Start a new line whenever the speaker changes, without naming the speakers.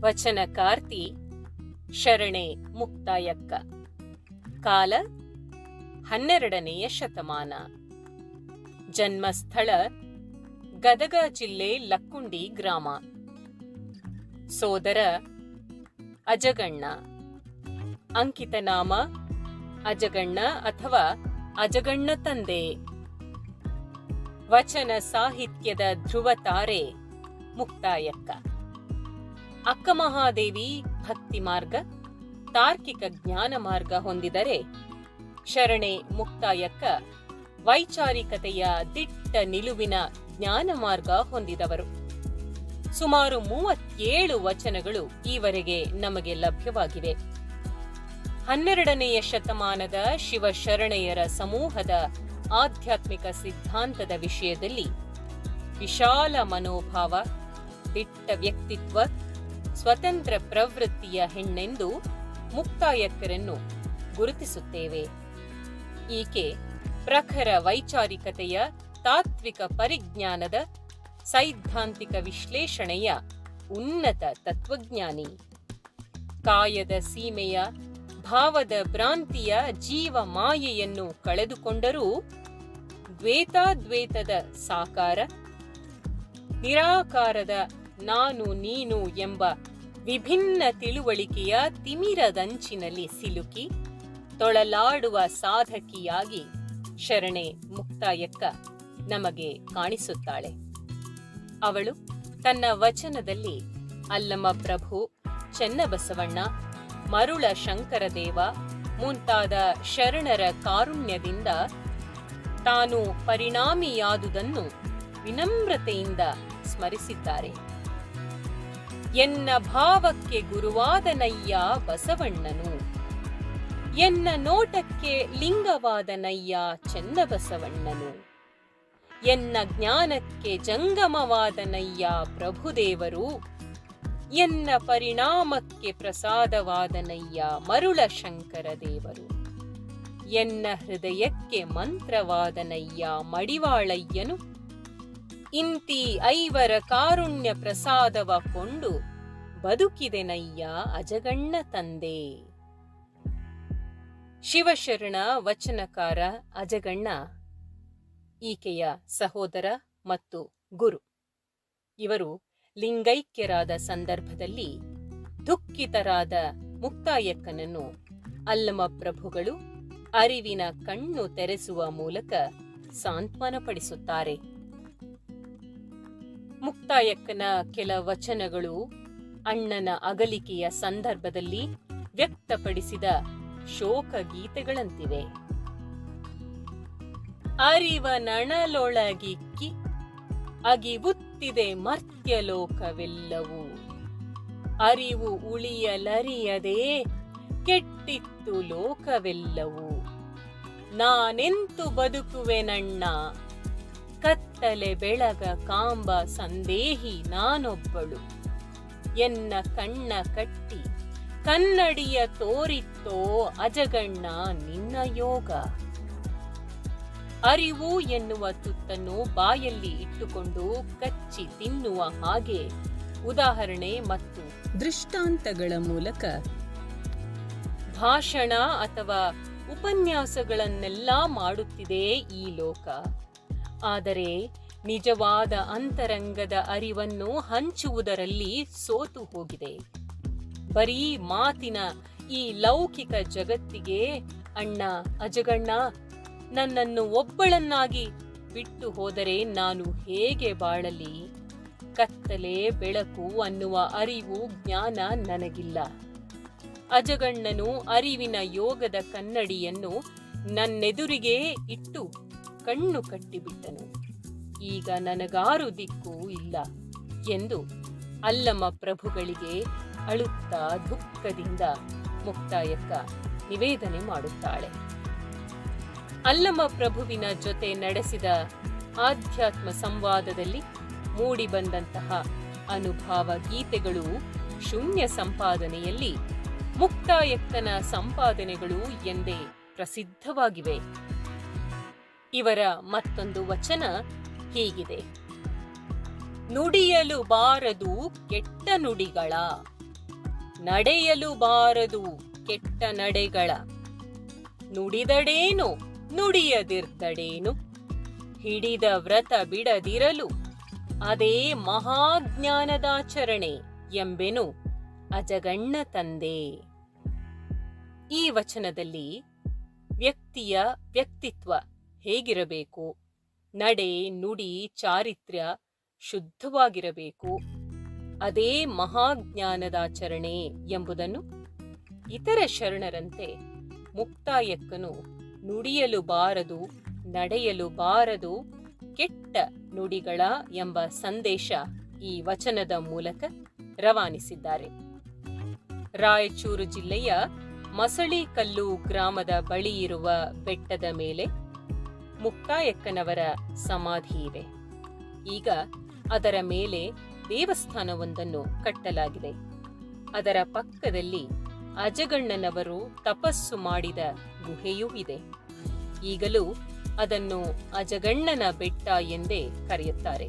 ವಚನಕಾರ್ತಿ ಶರಣೆ ಮುಕ್ತಾಯಕ್ಕ. ಕಾಲ, ಹನ್ನೆರಡನೆಯ ಶತಮಾನ. ಜನ್ಮಸ್ಥಳ, ಗದಗ ಜಿಲ್ಲೆ ಲಕ್ಕುಂಡಿ ಗ್ರಾಮ. ಸೋದರ, ಅಜಗಣ್ಣ. ಅಂಕಿತನಾಮ ಅಜಗಣ್ಣ ಅಥವಾ ಅಜಗಣ್ಣ ತಂದೆ. ವಚನ ಸಾಹಿತ್ಯದ ಧ್ರುವ ತಾರೆ ಮುಕ್ತಾಯಕ್ಕ. ಅಕ್ಕ ಮಹಾದೇವಿ ಭಕ್ತಿ ಮಾರ್ಗ, ತಾರ್ಕಿಕ ಜ್ಞಾನ ಮಾರ್ಗ ಹೊಂದಿದರೆ ಶರಣೆ ಮುಕ್ತಾಯಕ್ಕ ವೈಚಾರಿಕತೆಯ ದಿಟ್ಟ ನಿಲುವಿನ ಜ್ಞಾನ ಮಾರ್ಗ ಹೊಂದಿದವರು. ಸುಮಾರು ಮೂವತ್ತೇಳು ವಚನಗಳು ಈವರೆಗೆ ನಮಗೆ ಲಭ್ಯವಾಗಿವೆ. ಹನ್ನೆರಡನೆಯ ಶತಮಾನದ ಶಿವಶರಣೆಯರ ಸಮೂಹದ ಆಧ್ಯಾತ್ಮಿಕ ಸಿದ್ಧಾಂತದ ವಿಷಯದಲ್ಲಿ ವಿಶಾಲ ಮನೋಭಾವ, ದಿಟ್ಟ ವ್ಯಕ್ತಿತ್ವ ಸ್ವತಂತ್ರ ಪ್ರವೃತ್ತಿಯ ಹೆಣ್ಣೆಂದು ಮುಕ್ತಾಯಕ್ಕರನ್ನು ಗುರುತಿಸುತ್ತೇವೆ. ಈಕೆ ಪ್ರಖರ ವೈಚಾರಿಕತೆಯ ತಾತ್ವಿಕ ಪರಿಜ್ಞಾನದ ಸೈದ್ಧಾಂತಿಕ ವಿಶ್ಲೇಷಣೆಯ ಉನ್ನತ ತತ್ವಜ್ಞಾನಿ. ಕಾಯದ ಸೀಮೆಯ ಭಾವದ ಭ್ರಾಂತಿಯ ಜೀವ ಮಾಯೆಯನ್ನು ಕಳೆದುಕೊಂಡರೂ ದ್ವೇತಾದ್ವೇತದ ಸಾಕಾರ, ನಿರಾಕಾರದ ನಾನು ನೀನು ಎಂಬ ವಿಭಿನ್ನ ತಿಳುವಳಿಕೆಯ ತಿಮಿರದಂಚಿನಲ್ಲಿ ಸಿಲುಕಿ ತೊಳಲಾಡುವ ಸಾಧಕಿಯಾಗಿ ಶರಣೆ ಮುಕ್ತಾಯಕ್ಕ ನಮಗೆ ಕಾಣಿಸುತ್ತಾಳೆ. ಅವಳು ತನ್ನ ವಚನದಲ್ಲಿ ಅಲ್ಲಮ ಪ್ರಭು, ಚೆನ್ನಬಸವಣ್ಣ ಮರುಳ ಶಂಕರದೇವ ಮುಂತಾದ ಶರಣರ ಕಾರುಣ್ಯದಿಂದ ತಾನು ಪರಿಣಾಮಿಯಾದುದನ್ನು ವಿನಮ್ರತೆಯಿಂದ ಸ್ಮರಿಸಿದ್ದಾರೆ. ಎನ್ನ ಭಾವಕ್ಕೆ ಗುರುವಾದನಯ್ಯ ಬಸವಣ್ಣನು. ಎನ್ನ ನೋಟಕ್ಕೆ ಲಿಂಗವಾದನಯ್ಯ ಚೆನ್ನಬಸವಣ್ಣನು. ಎನ್ನ ಜ್ಞಾನಕ್ಕೆ ಜಂಗಮವಾದನಯ್ಯ ಪ್ರಭುದೇವರು. ಎನ್ನ ಪರಿಣಾಮಕ್ಕೆ ಪ್ರಸಾದವಾದನಯ್ಯ ಮರುಳ ಶಂಕರ ದೇವರು ಎನ್ನ ಹೃದಯಕ್ಕೆ ಮಂತ್ರವಾದನಯ್ಯ ಮಡಿವಾಳಯ್ಯನು. ಇಂತಿ ಐವರ ಕಾರುಣ್ಯ ಪ್ರಸಾದವ ಕೊಂಡು ಬದುಕಿದೆನಯ್ಯ ಅಜಗಣ್ಣ ತಂದೆ. ಶಿವಶರಣ ವಚನಕಾರ ಅಜಗಣ್ಣ, ಈಕೆಯ ಸಹೋದರ ಮತ್ತು ಗುರು. ಇವರು ಲಿಂಗೈಕ್ಯರಾದ ಸಂದರ್ಭದಲ್ಲಿ ದುಃಖಿತರಾದ ಮುಕ್ತಾಯಕ್ಕನನ್ನು ಅಲ್ಲಮ ಪ್ರಭುಗಳು ಅರಿವಿನ ಕಣ್ಣು ತೆರೆಸುವ ಮೂಲಕ ಸಾಂತ್ವನಪಡಿಸುತ್ತಾರೆ. ಮುಕ್ತಾಯಕ್ಕನ ಕೆಲ ವಚನಗಳು ಅಣ್ಣನ ಅಗಲಿಕೆಯ ಸಂದರ್ಭದಲ್ಲಿ ವ್ಯಕ್ತಪಡಿಸಿದ ಶೋಕ ಗೀತೆಗಳಂತಿವೆ ಅರಿವ ನಣಲೊಳಗಿಕ್ಕಿ ಅಗಿಬುತ್ತಿದೆ ಮರ್ತ್ಯಲೋಕವೆಲ್ಲವೂ. ಅರಿವು ಉಳಿಯಲರಿಯದೆ ಕೆಟ್ಟಿತ್ತು ಲೋಕವೆಲ್ಲವೂ. ನಾನೆಂತು ಬದುಕುವೆನಣ್ಣ? ಕತ್ತಲೆ ಬೆಳಗ ಕಾಂಬ ಸಂದೇಹಿ ನಾನೊಬ್ಬಳು. ಎನ್ನ ಕಣ್ಣ ಕಟ್ಟಿ, ಕನ್ನಡಿಯ ತೋರಿತ್ತೋ ಅಜಗಣ್ಣ ನಿನ್ನ ಯೋಗ. ಅರಿವು ಎನ್ನುವ ತುತ್ತನ್ನು ಬಾಯಲ್ಲಿ ಇಟ್ಟುಕೊಂಡು ಕಚ್ಚಿ ತಿನ್ನುವ ಹಾಗೆ. ಉದಾಹರಣೆ ಮತ್ತು ದೃಷ್ಟಾಂತಗಳ ಮೂಲಕ. ಭಾಷಣ ಅಥವಾ ಉಪನ್ಯಾಸಗಳನ್ನೆಲ್ಲ ಮಾಡುತ್ತಿದೆ ಈ ಲೋಕ. ಆದರೆ ನಿಜವಾದ ಅಂತರಂಗದ ಅರಿವನ್ನು ಹಂಚುವುದರಲ್ಲಿ ಸೋತು ಹೋಗಿದೆ. ಬರೀ ಮಾತಿನ ಈ ಲೌಕಿಕ ಜಗತ್ತಿಗೆ, ಅಣ್ಣ, ಅಜಗಣ್ಣ, ನನ್ನನ್ನು ಒಬ್ಬಳನ್ನಾಗಿ ಬಿಟ್ಟು ಹೋದರೆ ನಾನು ಹೇಗೆ ಬಾಳಲಿ? ಕತ್ತಲೆ ಬೆಳಕು ಅನ್ನುವ ಅರಿವು ಜ್ಞಾನ ನನಗಿಲ್ಲ. ಅಜಗಣ್ಣನು ಅರಿವಿನ ಯೋಗದ ಕನ್ನಡಿಯನ್ನು ನನ್ನೆದುರಿಗೆ ಇಟ್ಟು ಕಣ್ಣು ಕಟ್ಟಿಬಿಟ್ಟನು ಈಗ ನನಗಾರು ದಿಕ್ಕು ಇಲ್ಲ ಎಂದು ಅಲ್ಲಮ್ಮ ಪ್ರಭುಗಳಿಗೆ ಅಳುತ್ತಾ ದುಃಖದಿಂದ ಮುಕ್ತಾಯಕ್ಕ ನಿವೇದನೆ ಮಾಡುತ್ತಾಳೆ. ಅಲ್ಲಮ್ಮ ಪ್ರಭುವಿನ ಜೊತೆ ನಡೆಸಿದ ಆಧ್ಯಾತ್ಮ ಸಂವಾದದಲ್ಲಿ ಮೂಡಿಬಂದಂತಹ ಅನುಭಾವ ಗೀತೆಗಳು ಶೂನ್ಯ ಸಂಪಾದನೆಯಲ್ಲಿ ಮುಕ್ತಾಯಕ್ಕನ ಸಂಪಾದನೆಗಳು ಎಂದೇ ಪ್ರಸಿದ್ಧವಾಗಿವೆ. ಇವರ ಮತ್ತೊಂದು ವಚನ ಹೀಗಿದೆ. ನುಡಿಯಲು ಬಾರದು ಕೆಟ್ಟ ನುಡಿಗಳ. ನಡೆಯಲು ಬಾರದು ಕೆಟ್ಟ ನಡೆಗಳ. ನುಡಿದಡೇನು, ನುಡಿಯದಿರ್ತಡೇನು. ಹಿಡಿದ ವ್ರತ ಬಿಡದಿರಲು ಅದೇ ಮಹಾಜ್ಞಾನದಾಚರಣೆ ಎಂಬೆನು ಅಜಗಣ್ಣ ತಂದೆ. ಈ ವಚನದಲ್ಲಿ ವ್ಯಕ್ತಿಯ ವ್ಯಕ್ತಿತ್ವ ಹೇಗಿರಬೇಕು? ನಡೆ, ನುಡಿ, ಚಾರಿತ್ರ್ಯ ಶುದ್ಧವಾಗಿರಬೇಕು. ಅದೇ ಮಹಾಜ್ಞಾನದಾಚರಣೆ ಎಂಬುದನ್ನು ಇತರ ಶರಣರಂತೆ ಮುಕ್ತಾಯಕ್ಕನು ನುಡಿಯಲು ಬಾರದು, ನಡೆಯಲು ಬಾರದು ಕೆಟ್ಟ ನುಡಿಗಳ ಎಂಬ ಸಂದೇಶ ಈ ವಚನದ ಮೂಲಕ ರವಾನಿಸಿದ್ದಾರೆ. ರಾಯಚೂರು ಜಿಲ್ಲೆಯ ಮಸಳಿಕಲ್ಲು ಗ್ರಾಮದ ಬಳಿ ಇರುವ ಬೆಟ್ಟದ ಮೇಲೆ ಮುಕ್ತಾಯಕ್ಕನವರ ಸಮಾಧಿ ಇದೆ ಈಗ ಅದರ ಮೇಲೆ ದೇವಸ್ಥಾನವೊಂದನ್ನು ಕಟ್ಟಲಾಗಿದೆ. ಅದರ ಪಕ್ಕದಲ್ಲಿ ಅಜಗಣ್ಣನವರು ತಪಸ್ಸು ಮಾಡಿದ ಗುಹೆಯೂ ಇದೆ. ಈಗಲೂ ಅದನ್ನು ಅಜಗಣ್ಣನ ಬೆಟ್ಟ ಎಂದೇ ಕರೆಯುತ್ತಾರೆ.